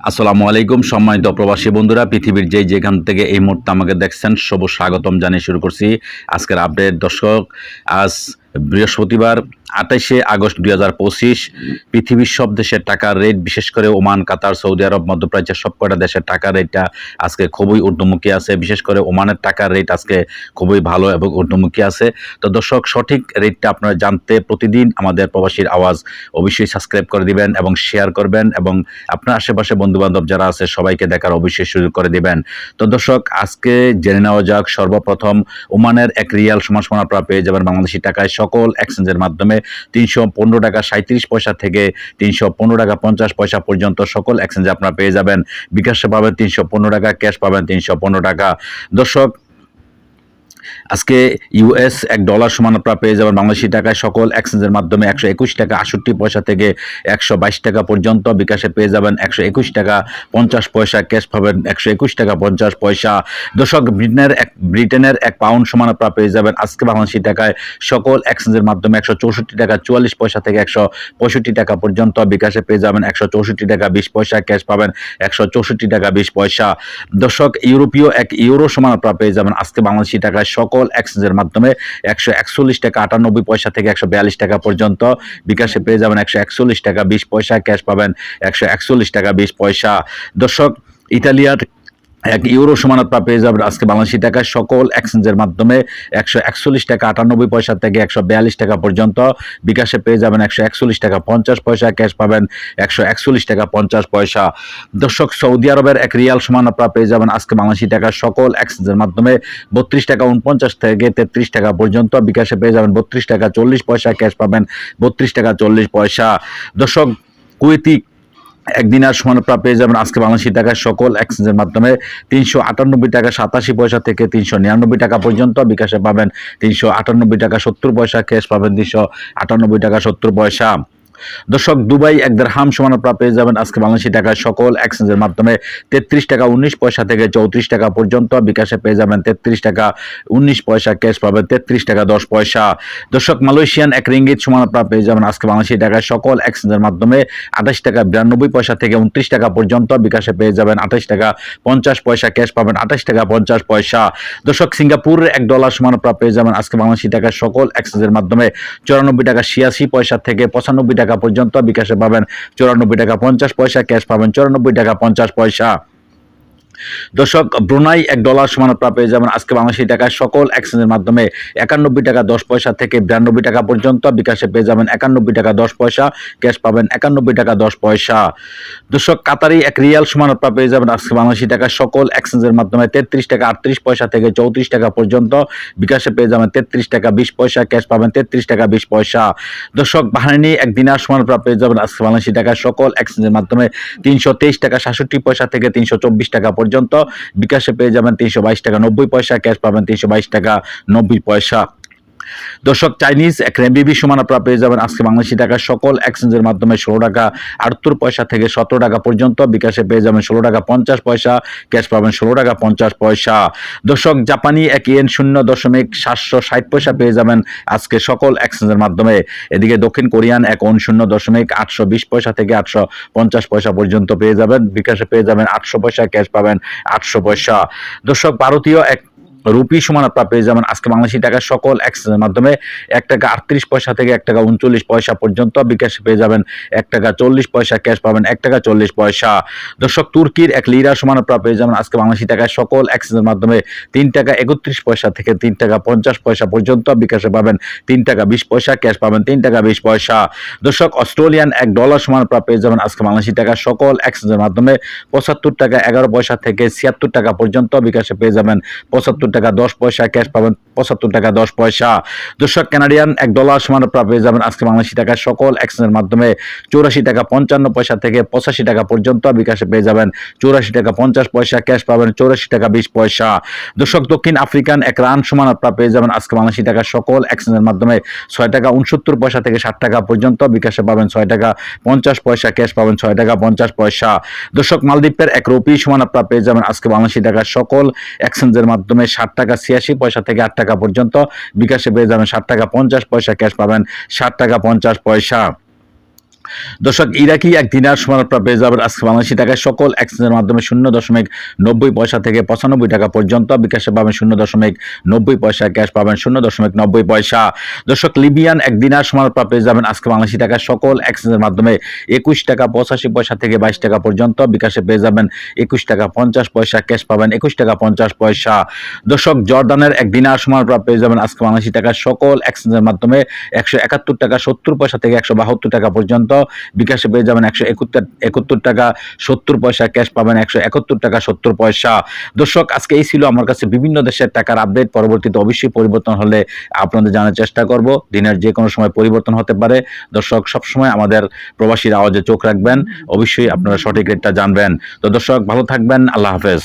আসসালামু আলাইকুম, সম্মানিত প্রবাসী বন্ধুরা, পৃথিবীর যে যেখান থেকে এই মুহূর্তে আমাকে দেখছেন সব স্বাগতম জানিয়ে শুরু করছি আজকের আপডেট দর্শক, আজ বৃহস্পতিবার আঠাইশে আগস্ট দুই হাজার পঁচিশ, পৃথিবীর সব দেশের টাকার রেট বিশেষ করে ওমান, কাতার, সৌদি আরব, মধ্যপ্রাচ্যের সবকটা দেশের টাকার রেটটা আজকে খুবই ঊর্ধ্বমুখী আছে। বিশেষ করে ওমানের টাকার রেট আজকে খুবই ভালো এবং ঊর্ধ্বমুখী আছে। তো দর্শক, সঠিক রেটটা আপনারা জানতে প্রতিদিন আমাদের প্রবাসীর আওয়াজ অবশ্যই সাবস্ক্রাইব করে দিবেন এবং শেয়ার করবেন এবং আপনার আশেপাশে বন্ধুবান্ধব যারা আছে, সবাইকে দেখার অবশ্যই সুযোগ করে দিবেন। তো দর্শক, আজকে জেনে নেওয়া যাক সর্বপ্রথম ওমানের এক রিয়াল সমান আপনারা পেয়ে যাবেন বাংলাদেশি টাকায়। সকল এক্সচেঞ্জের মাধ্যমে তিনশো পনেরো টাকা সাঁত্রিশ পয়সা থেকে তিনশো পনেরো টাকা পঞ্চাশ পয়সা পর্যন্ত সকল এক্সচেঞ্জে আপনারা পেয়ে যাবেন। বিকাশে পাবেন তিনশো পনেরো টাকা, ক্যাশ পাবেন তিনশো পনেরো টাকা। দর্শক আজকে ইউএস এক ডলার সমান আপনারা পেয়ে যাবেন বাংলাদেশি টাকায় সকল এক্সচেঞ্জের মাধ্যমে একশো একুশ টাকা আষট্টি পয়সা থেকে একশো বাইশ টাকা পর্যন্ত বিকাশে পেয়ে যাবেন একশো একুশ টাকা, পঞ্চাশ পয়সা ক্যাশ পাবেন একশো একুশ টাকা, পঞ্চাশ পয়সা। দর্শক ব্রিটেনের এক ব্রিটেনের এক পাউন্ড সমান আপনারা পেয়ে যাবেন আজকে বাংলাদেশি টাকায় সকল এক্সচেঞ্জের মাধ্যমে একশো চৌষট্টি টাকা, চুয়াল্লিশ পয়সা থেকে একশো পঁয়ষট্টি টাকা পর্যন্ত বিকাশে পেয়ে যাবেন একশো চৌষট্টি টাকা, বিশ পয়সা ক্যাশ পাবেন একশো চৌষট্টি টাকা, বিশ পয়সা। দর্শক, ইউরোপীয় এক ইউরো সমান আপনারা পেয়ে যাবেন আজকে বাংলাদেশি টাকায় সকল এক্সচেঞ্জের মাধ্যমে একশো একচল্লিশ টাকা আটানব্বই পয়সা থেকে একশো বিয়াল্লিশ টাকা পর্যন্ত বিকাশে পেয়ে যাবেন একশো একচল্লিশ টাকা বিশ পয়সা ক্যাশ পাবেন একশো একচল্লিশ টাকা বিশ পয়সা। দর্শক, ইতালিয়ার এক ইউরো সমান আপনারা পেয়ে যাবেন আজকে বাংলাদেশি টাকায় সকল এক্সচেঞ্জের মাধ্যমে একশো একচল্লিশ টাকা আটানব্বই পয়সা থেকে একশো বিয়াল্লিশ টাকা পর্যন্ত। বিকাশে পেয়ে যাবেন একশো একচল্লিশ টাকা পঞ্চাশ পয়সা, ক্যাশ পাবেন একশো একচল্লিশ টাকা পঞ্চাশ পয়সা। দর্শক, সৌদি আরবের এক রিয়াল সমান আপনারা পেয়ে যাবেন আজকে বাংলাদেশি টাকায় সকল এক্সচেঞ্জের মাধ্যমে বত্রিশ টাকা উনপঞ্চাশ থেকে তেত্রিশ টাকা পর্যন্ত। বিকাশে পেয়ে যাবেন বত্রিশ টাকা চল্লিশ পয়সা, ক্যাশ পাবেন বত্রিশ টাকা চল্লিশ পয়সা। দর্শক, কুয়েতি একদিন আর সমান প্রাপ্য পেয়ে যাবেন আজকে বাংলাদেশি টাকায় সকল এক্সচেঞ্জের মাধ্যমে তিনশো আটানব্বই টাকা সাতাশি পয়সা থেকে তিনশো নিরানব্বই টাকা পর্যন্ত। বিকাশে পাবেন তিনশো আটানব্বই টাকা সত্তর পয়সা, ক্যাশ পাবেন তিনশো আটানব্বই টাকা সত্তর পয়সা। দর্শক, দুবাই এক হাম সমান আপনারা পেয়ে যাবেন আজকে বাংলাদেশি টাকায় সকল এক্সচেঞ্জের মাধ্যমে। তেত্রিশ টাকা উনিশ পয়সা থেকে চৌত্রিশ টাকা পর্যন্ত বিকাশে পেয়ে যাবেন তেত্রিশ টাকা উনিশ পয়সা, ক্যাশ পাবেন তেত্রিশ টাকা দশ পয়সা। দর্শক, মালয়েশিয়ান এক রিঙ্গিত সমান আপনারা পেয়ে যাবেন আজকে বাংলাদেশি টাকায় সকল এক্সচেঞ্জের মাধ্যমে। আঠাশ টাকা বিরানব্বই পয়সা থেকে উনত্রিশ টাকা পর্যন্ত বিকাশে পেয়ে যাবেন আঠাশ টাকা পঞ্চাশ পয়সা, ক্যাশ পাবেন আঠাশ টাকা পঞ্চাশ পয়সা। দর্শক সিঙ্গাপুরের এক ডলার সমান আপনারা পেয়ে যাবেন আজকে বাংলাদেশি টাকায় সকল এক্সচেঞ্জের মাধ্যমে। চুরানব্বই টাকা ছিয়াশি পয়সা থেকে পঁচানব্বই টাকা পর্যন্ত বিকাশে পাবেন। চুরানব্বই টাকা পঞ্চাশ পয়সা ক্যাশ পাবেন চুরানব্বই টাকা পঞ্চাশ পয়সা। দর্শক, ব্রুনাই এক ডলার সমান পেয়ে যাবেন আজকে বাংলাদেশি টাকায় সকল এক্সচেঞ্জের মাধ্যমে। একানব্বই টাকা দশ পয়সা থেকে বিরানব্বই টাকা পর্যন্ত বিকাশে পেয়ে যাবেন একানব্বই টাকা দশ পয়সা, ক্যাশ পাবেন একানব্বই টাকা দশ পয়সা। দর্শক, কাতারি এক রিয়াল সমান পেয়ে যাবেন আজকে বাংলাদেশি টাকায় সকল এক্সচেঞ্জের মাধ্যমে। তেত্রিশ টাকা আটত্রিশ পয়সা থেকে চৌত্রিশ টাকা পর্যন্ত বিকাশে পেয়ে যাবেন তেত্রিশ টাকা বিশ পয়সা, ক্যাশ পাবেন তেত্রিশ টাকা বিশ পয়সা। দর্শক বাহানি এক দিনার সমান পেয়ে যাবেন আজকে বাংলাদেশি টাকায় সকল এক্সচেঞ্জের মাধ্যমে। তিনশো তেইশ টাকা সাতষট্টি পয়সা থেকে তিনশো চব্বিশ টাকা পর্যন্ত। বিকাশে পেয়ে যাবেন তিনশো বাইশ টাকা নব্বই পয়সা, ক্যাশ পাবেন তিনশো বাইশ টাকা নব্বই পয়সা। দর্শক, চাইনিজ এক রেমবিবি সমান আপনারা পেয়ে যাবেন আজকে বাংলাদেশি টাকা সকল এক্সচেঞ্জের মাধ্যমে ষোলো টাকা আটাত্তর পয়সা থেকে সতেরো টাকা পর্যন্ত। বিকাশে পেয়ে যাবেন ষোলো টাকা পঞ্চাশ পয়সা, ক্যাশ পাবেন ষোলো টাকা পঞ্চাশ পয়সা। দর্শক, জাপানি এক ইয়েন শূন্য দশমিক সাতশো ষাট পয়সা পেয়ে যাবেন আজকে সকল এক্সচেঞ্জের মাধ্যমে। এদিকে দক্ষিণ কোরিয়ান এক ওন শূন্য দশমিক আটশো বিশ পয়সা থেকে আটশো পঞ্চাশ পয়সা পর্যন্ত পেয়ে যাবেন। বিকাশে পেয়ে যাবেন আটশো পয়সা, ক্যাশ পাবেন আটশো পয়সা। দর্শক, ভারতীয় এক রুপি সমান আপনারা পেয়ে যাবেন। আজকে বাংলাদেশি টাকার সকল এক্সচেঞ্জের মাধ্যমে এক টাকা আটত্রিশ পয়সা থেকে এক টাকা উনচল্লিশ পয়সা পর্যন্ত বিকাশে পেয়ে যাবেন। এক টাকা চল্লিশ পয়সা ক্যাশ পাবেন, এক টাকা চল্লিশ পয়সা। দর্শক, তুর্কির এক লিরা সমান আপনারা পেয়ে যাবেন। আজকে বাংলাদেশি টাকায় সকল এক্সচেঞ্জের মাধ্যমে তিন টাকা একত্রিশ পয়সা থেকে তিন টাকা পঞ্চাশ পয়সা পর্যন্ত বিকাশে পাবেন। তিন টাকা বিশ পয়সা ক্যাশ পাবেন, তিন টাকা বিশ পয়সা। দর্শক, অস্ট্রেলিয়ান এক ডলার সমান আপনারা পেয়ে যাবেন। আজকে বাংলাদেশি টাকা সকল এক্সচেঞ্জের মাধ্যমে পঁচাত্তর টাকা এগারো পয়সা থেকে ছিয়াত্তর টাকা পর্যন্ত বিকাশে পেয়ে যাবেন। পঁচাত্তর টাকা, দশ পয়সা ক্যাশ পাবেন পঁচাত্তর টাকা, দশ পয়সা। দর্শক কানাডিয়ান এক ডলার সমান পেয়ে যাবেন আজকে বাংলাদেশি টাকা সকল এক্সচেঞ্জের মাধ্যমে। চৌরাশি টাকা পঞ্চান্ন পয়সা থেকে পঁচাশি টাকা পর্যন্ত বিকাশে পেয়ে যাবেন। চৌরাশি টাকা পঞ্চাশ পয়সা ক্যাশ পাবেন চৌরাশি টাকা বিশ পয়সা। দর্শক, দক্ষিণ আফ্রিকান এক রান সমান আপনারা পেয়ে যাবেন আজকে বাংলাদেশি টাকা সকল এক্সচেঞ্জের মাধ্যমে। ছয় টাকা উনসত্তর পয়সা থেকে ষাট টাকা পর্যন্ত বিকাশে পাবেন ছয় টাকা পঞ্চাশ পয়সা ক্যাশ পাবেন ছয় টাকা পঞ্চাশ পয়সা। দর্শক, মালদ্বীপের এক রুপি সমান আপনারা পেয়ে যাবেন আজকে বাংলাদেশি টাকা সকল এক্সচেঞ্জের মাধ্যমে। ষাট টাকা ছিয়াশি পয়সা থেকে আট টাকা পর্যন্ত। বিকাশে পেয়ে যাবেন ষাট টাকা পঞ্চাশ পয়সা, ক্যাশ পাবেন ষাট টাকা পঞ্চাশ পয়সা। দর্শক, ইরাকি এক দিনার সমান আপনারা পেয়ে যাবেন আজকে বাংলাদেশি টাকায়। সকল এক্সচেঞ্জের মাধ্যমে শূন্য দশমিক নব্বই পয়সা থেকে পঁচানব্বই টাকা পর্যন্ত বিকাশে পাবেন শূন্য দশমিক নব্বই পয়সা, ক্যাশ পাবেন শূন্য দশমিক নব্বই পয়সা। দর্শক, লিবিয়ান এক দিনার সমান আপনারা পেয়ে যাবেন আজকে বাংলাদেশি টাকায়। সকল এক্সচেঞ্জের মাধ্যমে একুশ টাকা পঁচাশি পয়সা থেকে বাইশ টাকা পর্যন্ত বিকাশে পেয়ে যাবেন একুশ টাকা পঞ্চাশ পয়সা, ক্যাশ পাবেন একুশ টাকা পঞ্চাশ পয়সা। দর্শক, জর্দানের এক দিনার সমান আপনারা পেয়ে যাবেন আজকে বাংলাদেশি টাকায়। সকল এক্সচেঞ্জের মাধ্যমে একশো একাত্তর টাকা, সত্তর পয়সা থেকে একশো বাহাত্তর টাকা পর্যন্ত বিকাশে পেয়ে যাবেন একশো একাত্তর টাকা সত্তর পয়সা, ক্যাশ পাবেন একশো একাত্তর টাকা সত্তর পয়সা। দর্শক, আজকে এই ছিল আমার কাছে বিভিন্ন দেশের টাকার আপডেট পরবর্তীতে অবশ্যই পরিবর্তন হলে আপনাদের জানার চেষ্টা করব। দিনের যে কোনো সময় পরিবর্তন হতে পারে। দর্শক, সবসময় আমাদের প্রবাসীর আওয়াজে চোখ রাখবেন। অবশ্যই আপনারা সঠিক রেটটা জানবেন। তো দর্শক, ভালো থাকবেন। আল্লাহ হাফেজ।